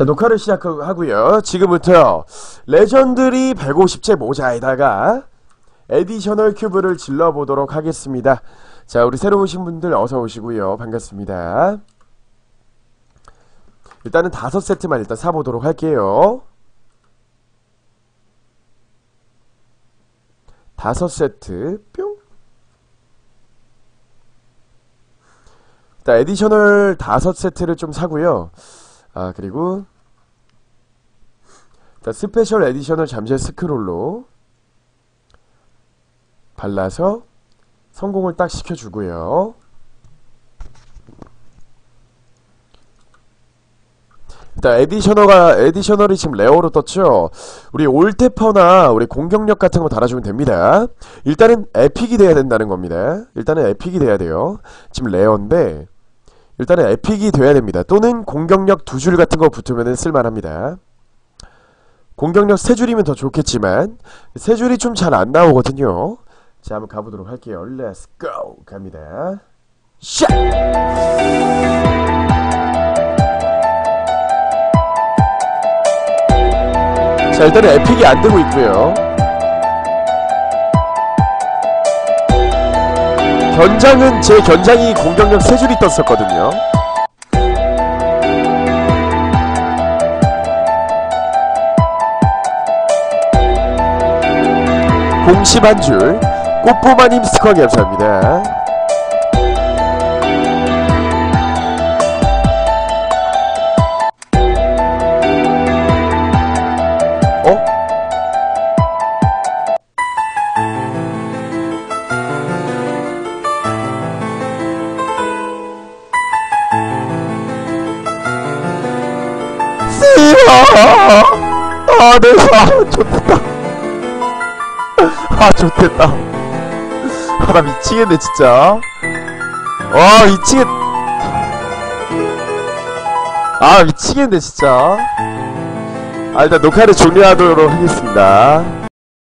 자 녹화를 시작하고요. 지금부터 레전드리 150째 모자에다가 에디셔널 큐브를 질러보도록 하겠습니다. 자 우리 새로 오신 분들 어서 오시고요. 반갑습니다. 일단은 다섯 세트만 일단 사보도록 할게요. 다섯 세트 뿅. 일단 에디셔널 다섯 세트를 좀 사고요 아 그리고 자, 스페셜 에디션을 잠시 스크롤로 발라서 성공을 딱 시켜주고요. 일단 에디셔너가 에디셔널이 지금 레어로 떴죠. 우리 올테퍼나 우리 공격력 같은 거 달아주면 됩니다. 일단은 에픽이 돼야 된다는 겁니다. 일단은 에픽이 돼야 돼요. 지금 레어인데 일단은 에픽이 돼야 됩니다. 또는 공격력 두 줄 같은 거 붙으면 쓸만합니다. 공격력 세 줄이면 더 좋겠지만 세 줄이 좀 잘 안 나오거든요. 자 한번 가보도록 할게요. Let's go 갑니다. 샷! 자 일단은 에픽이 안 되고 있고요. 견장은 제 견장이 공격력 세 줄이 떴었거든요. 공십 한 줄, 꽃보마님 스티커 감사합니다. 아, 내 사, 좋겠다. 아, 좋겠다. 아, 나 미치겠네, 진짜. 와, 미치겠. 아, 미치겠네, 진짜. 아, 일단 녹화를 종료하도록 하겠습니다.